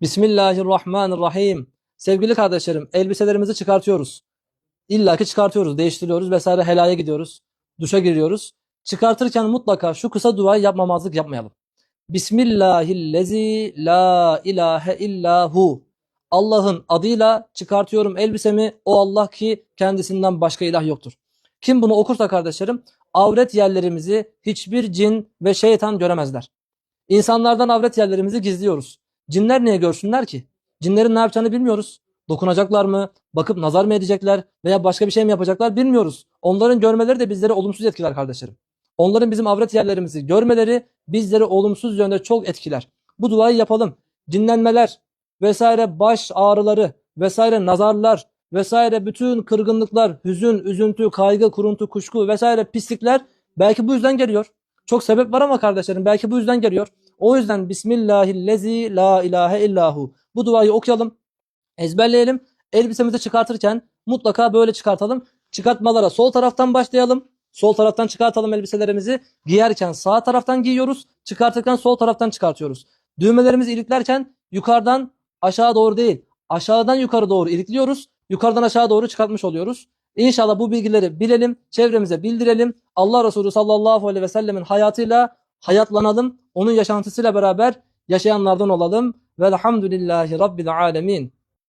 Bismillahirrahmanirrahim. Sevgili kardeşlerim, elbiselerimizi çıkartıyoruz. İlla ki çıkartıyoruz, değiştiriyoruz vesaire helaya gidiyoruz. Duşa giriyoruz. Çıkartırken mutlaka şu kısa duayı yapmamazlık yapmayalım. Bismillahillezi la ilahe illahu. Allah'ın adıyla çıkartıyorum elbisemi. O Allah ki kendisinden başka ilah yoktur. Kim bunu okursa kardeşlerim, avret yerlerimizi hiçbir cin ve şeytan göremezler. İnsanlardan avret yerlerimizi gizliyoruz. Cinler niye görsünler ki? Cinlerin ne yapacağını bilmiyoruz. Dokunacaklar mı? Bakıp nazar mı edecekler? Veya başka bir şey mi yapacaklar bilmiyoruz. Onların görmeleri de bizleri olumsuz etkiler kardeşlerim. Onların bizim avret yerlerimizi görmeleri bizleri olumsuz yönde çok etkiler. Bu duayı yapalım. Cinlenmeler vesaire baş ağrıları vesaire nazarlar vesaire bütün kırgınlıklar, hüzün, üzüntü, kaygı, kuruntu, kuşku vesaire pislikler belki bu yüzden geliyor. Çok sebep var ama kardeşlerim belki bu yüzden geliyor. O yüzden Bismillahillezi la ilahe illahu. Bu duayı okuyalım, ezberleyelim. Elbisemizi çıkartırken mutlaka böyle çıkartalım. Çıkartmalara sol taraftan başlayalım. Sol taraftan çıkartalım elbiselerimizi. Giyerken sağ taraftan giyiyoruz. Çıkartırken sol taraftan çıkartıyoruz. Düğmelerimizi iliklerken yukarıdan aşağı doğru değil, aşağıdan yukarı doğru ilikliyoruz. Yukarıdan aşağı doğru çıkartmış oluyoruz. İnşallah bu bilgileri bilelim, çevremize bildirelim. Allah Resulü sallallahu aleyhi ve sellemin hayatıyla hayatlanalım. Onun yaşantısıyla beraber yaşayanlardan olalım. Velhamdülillahi Rabbil alemin.